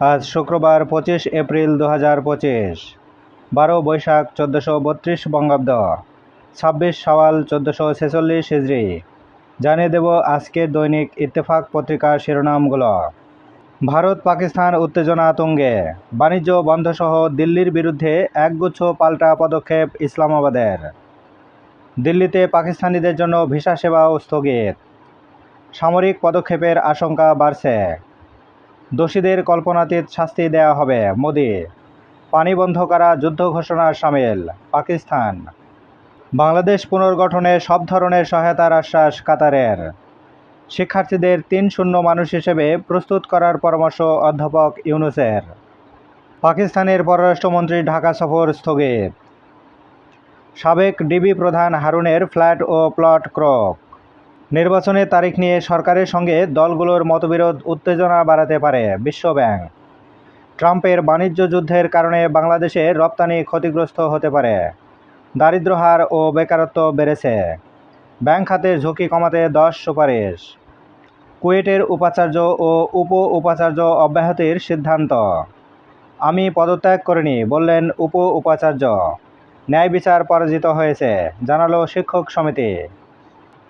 আজ শুক্রবার পঁচিশ এপ্রিল দু হাজার পঁচিশ। বারো বৈশাখ চোদ্দোশো বত্রিশ বঙ্গাব্দ। ছাব্বিশ সওয়াল চোদ্দোশো ছেচল্লিশ হিজড়ি। জানিয়ে দেব আজকের দৈনিক ইত্তেফাক পত্রিকার শিরোনামগুলো। ভারত, পাকিস্তান উত্তেজনা তুঙ্গে। বাণিজ্য বন্ধসহ দিল্লির বিরুদ্ধে একগুচ্ছ পাল্টা পদক্ষেপ ইসলামাবাদের। দিল্লিতে পাকিস্তানিদের জন্য ভিসা সেবাও স্থগিত। সামরিক পদক্ষেপের আশঙ্কা বাড়ছে। দোষীদের কল্পনাতীত শাস্তি দেওয়া হবে মোদি। পানি বন্ধ করা যুদ্ধ ঘোষণার সামিল, পাকিস্তান। বাংলাদেশ পুনর্গঠনে সব ধরনের সহায়তার আশ্বাস কাতারের। শিক্ষার্থীদের তিন শূন্য মানুষ হিসেবে প্রস্তুত করার পরামর্শ অধ্যাপক ইউনুসের। পাকিস্তানের পররাষ্ট্রমন্ত্রী ঢাকা সফর স্থগিত। সাবেক ডিবি প্রধান হারুনের ফ্ল্যাট ও প্লট ক্রক নির্বাচনের তারিখ নিয়ে সরকারের সঙ্গে দলগুলোর মতবিরোধ উত্তেজনা বাড়াতে পারে বিশ্বব্যাংক ট্রাম্পের বাণিজ্য যুদ্ধের কারণে বাংলাদেশে রপ্তানি ক্ষতিগ্রস্ত হতে পারে। দারিদ্র্য হার ও বেকারত্ব বেড়েছে। ব্যাংক খাতের ঝুঁকি কমাতে দশ সুপারিশ। কুয়েটের উপাচার্য ও উপ উপাচার্য অব্যাহতির সিদ্ধান্ত। আমি পদত্যাগ করিনি, বললেন উপ উপাচার্য ন্যায় বিচার পরাজিত হয়েছে, জানালো শিক্ষক সমিতি।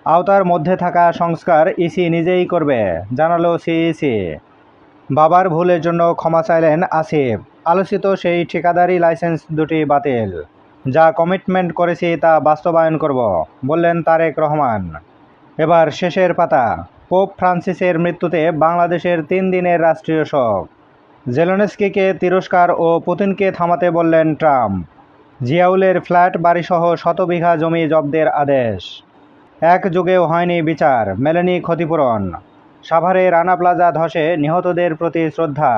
আওতার মধ্যে থাকা সংস্কার ইসি নিজেই করবে, জানালো সিইসি। বাবার ভুলের জন্য ক্ষমা চাইলেন আসিফ। আলোচিত সেই ঠিকাদারি লাইসেন্স দুটি বাতিল। যা কমিটমেন্ট করেছি তা বাস্তবায়ন করব, বললেন তারেক রহমান। এবার শেষের পাতা, পোপ ফ্রান্সিসের মৃত্যুতে বাংলাদেশের তিন দিনের রাষ্ট্রীয় শোক। জেলনেস্কিকে তিরস্কার ও পুতিনকে থামাতে বললেন ট্রাম্প। জিয়াউলের ফ্ল্যাট বাড়িসহ শত বিঘা জমি জব্দের আদেশ। এক যুগেও হয়নি বিচার। মেলেনি ক্ষতিপূরণ। সাভারে রানা প্লাজা ধসে নিহতদের প্রতি শ্রদ্ধা।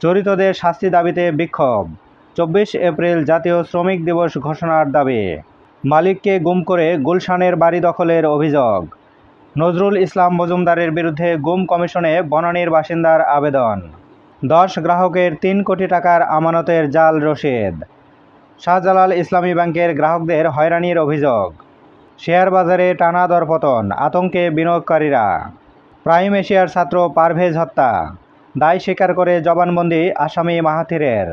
জড়িতদের শাস্তি দাবিতে বিক্ষোভ। চব্বিশ এপ্রিল জাতীয় শ্রমিক দিবস ঘোষণার দাবি। মালিককে গুম করে গুলশানের বাড়ি দখলের অভিযোগ। নজরুল ইসলাম মজুমদারের বিরুদ্ধে গুম কমিশনে বনানীর বাসিন্দার আবেদন। দশ গ্রাহকের তিন কোটি টাকার আমানতের জাল রশিদ শাহজালাল ইসলামী ব্যাংকের গ্রাহকদের হয়রানির অভিযোগ। শেয়ার বাজারে টানা দরপতন, আতঙ্কে বিনিয়োগকারীরা। প্রাইম এশিয়ার ছাত্র পারভেজ হত্যা, দায় স্বীকার করে জবানবন্দি আসামি মাহাথিরের।